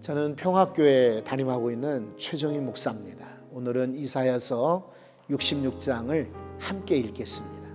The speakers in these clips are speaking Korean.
저는 평화교회 담임하고 있는 최정희 목사입니다. 오늘은 이사야서 66장을 함께 읽겠습니다.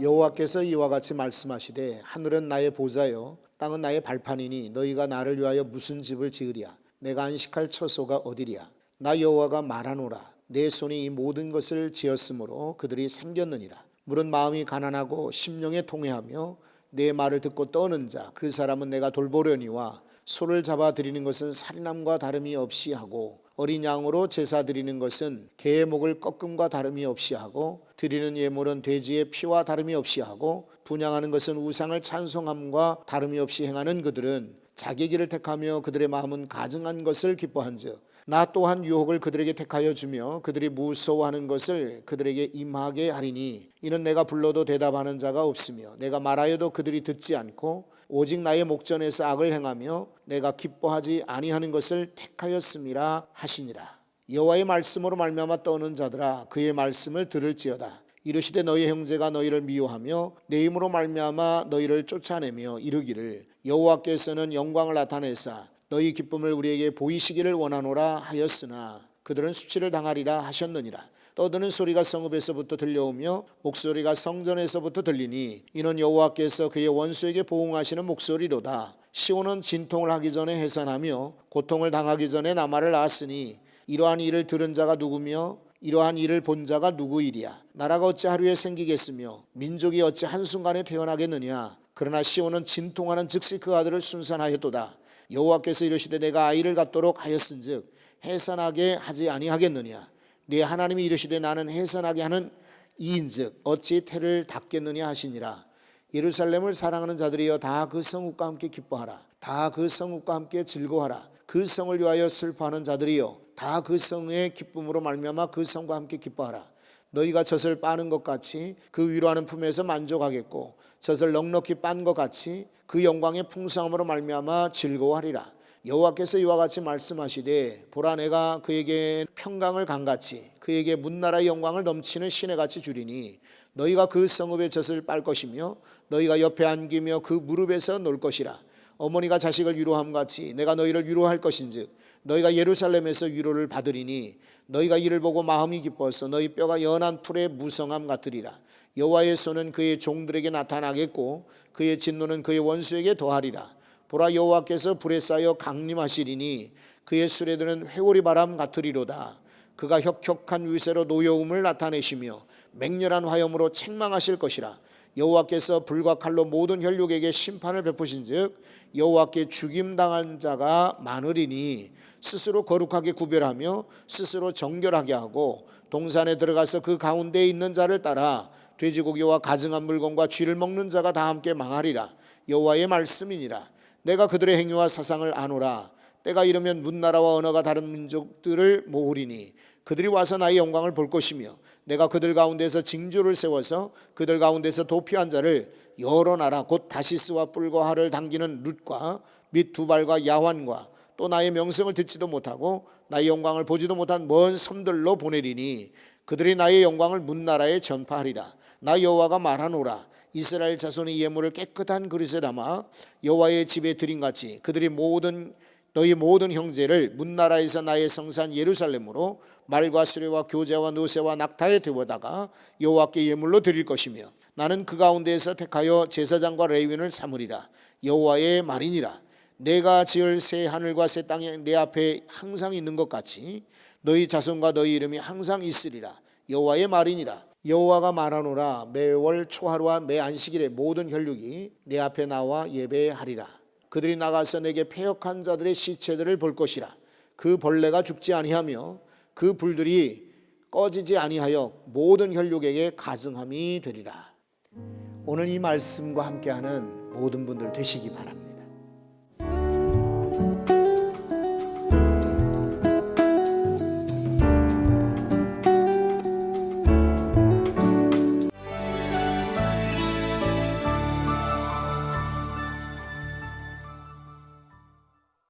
여호와께서 이와 같이 말씀하시되 하늘은 나의 보좌요 땅은 나의 발판이니 너희가 나를 위하여 무슨 집을 지으랴 내가 안식할 처소가 어디랴 나 여호와가 말하노라 내 손이 이 모든 것을 지었으므로 그들이 생겼느니라 물은 마음이 가난하고 심령에 통해하며 내 말을 듣고 떠는 자 그 사람은 내가 돌보려니와 소를 잡아 드리는 것은 살인함과 다름이 없이 하고 어린 양으로 제사 드리는 것은 개의 목을 꺾음과 다름이 없이 하고 드리는 예물은 돼지의 피와 다름이 없이 하고 분양하는 것은 우상을 찬송함과 다름이 없이 행하는 그들은 자기 길을 택하며 그들의 마음은 가증한 것을 기뻐한즉 나 또한 유혹을 그들에게 택하여 주며 그들이 무서워하는 것을 그들에게 임하게 하리니 이는 내가 불러도 대답하는 자가 없으며 내가 말하여도 그들이 듣지 않고 오직 나의 목전에서 악을 행하며 내가 기뻐하지 아니하는 것을 택하였음이라 하시니라. 여호와의 말씀으로 말미암아 떠는 자들아 그의 말씀을 들을지어다. 이르시되 너희 형제가 너희를 미워하며 내 힘으로 말미암아 너희를 쫓아내며 이르기를 여호와께서는 영광을 나타내사 너희 기쁨을 우리에게 보이시기를 원하노라 하였으나 그들은 수치를 당하리라 하셨느니라 떠드는 소리가 성읍에서부터 들려오며 목소리가 성전에서부터 들리니 이는 여호와께서 그의 원수에게 보응하시는 목소리로다. 시온은 진통을 하기 전에 해산하며 고통을 당하기 전에 나마를 낳았으니 이러한 일을 들은 자가 누구며 이러한 일을 본 자가 누구이리야 나라가 어찌 하루에 생기겠으며 민족이 어찌 한순간에 태어나겠느냐? 그러나 시온은 진통하는 즉시 그 아들을 순산하였도다. 여호와께서 이르시되 내가 아이를 갖도록 하였은즉 해산하게 하지 아니하겠느냐 네 하나님이 이르시되 나는 해산하게 하는 이인즉 어찌 태를 닫겠느냐 하시니라. 예루살렘을 사랑하는 자들이여 다 그 성읍과 함께 기뻐하라. 다 그 성읍과 함께 즐거워하라. 그 성을 위하여 슬퍼하는 자들이여 다 그 성의 기쁨으로 말미암아 그 성과 함께 기뻐하라. 너희가 젖을 빠는 것 같이 그 위로하는 품에서 만족하겠고 젖을 넉넉히 빤 것 같이 그 영광의 풍성함으로 말미암아 즐거워하리라 여호와께서 이와 같이 말씀하시되 보라 내가 그에게 평강을 강같이 그에게 문나라의 영광을 넘치는 신의 같이 주리니 너희가 그 성읍의 젖을 빨 것이며 너희가 옆에 안기며 그 무릎에서 놀 것이라. 어머니가 자식을 위로함 같이 내가 너희를 위로할 것인즉 너희가 예루살렘에서 위로를 받으리니 너희가 이를 보고 마음이 기뻐서 너희 뼈가 연한 풀의 무성함 같으리라. 여호와의 손은 그의 종들에게 나타나겠고 그의 진노는 그의 원수에게 더하리라 보라 여호와께서 불에 쌓여 강림하시리니 그의 수레들은 회오리 바람 같으리로다. 그가 혁혁한 위세로 노여움을 나타내시며 맹렬한 화염으로 책망하실 것이라. 여호와께서 불과 칼로 모든 혈육에게 심판을 베푸신즉 여호와께 죽임 당한 자가 많으리니 스스로 거룩하게 구별하며 스스로 정결하게 하고 동산에 들어가서 그 가운데에 있는 자를 따라 돼지고기와 가증한 물건과 쥐를 먹는 자가 다 함께 망하리라. 여호와의 말씀이니라 내가 그들의 행위와 사상을 아노라. 때가 이르면 문나라와 언어가 다른 민족들을 모으리니 그들이 와서 나의 영광을 볼 것이며 내가 그들 가운데서 징조를 세워서 그들 가운데서 도피한 자를 여러 나라 곧 다시스와 뿔과 활을 당기는 룻과 및 두발과 야환과 또 나의 명성을 듣지도 못하고 나의 영광을 보지도 못한 먼 섬들로 보내리니 그들이 나의 영광을 문나라에 전파하리라. 나 여호와가 말하노라 이스라엘 자손의 예물을 깨끗한 그릇에 담아 여호와의 집에 드린 같이 그들이 모든 너희 모든 형제를 문나라에서 나의 성산 예루살렘으로 말과 수레와 교제와 노새와 낙타에 태워다가 여호와께 예물로 드릴 것이며 나는 그 가운데에서 택하여 제사장과 레위인을 삼으리라. 여호와의 말이니라. 내가 지을 새 하늘과 새 땅이 내 앞에 항상 있는 것 같이 너희 자손과 너희 이름이 항상 있으리라. 여호와의 말이니라 여호와가 말하노라 매월 초하루와 매 안식일에 모든 혈육이 내 앞에 나와 예배하리라. 그들이 나가서 내게 패역한 자들의 시체들을 볼 것이라. 그 벌레가 죽지 아니하며 그 불들이 꺼지지 아니하여 모든 혈육에게 가증함이 되리라. 오늘 이 말씀과 함께하는 모든 분들 되시기 바랍니다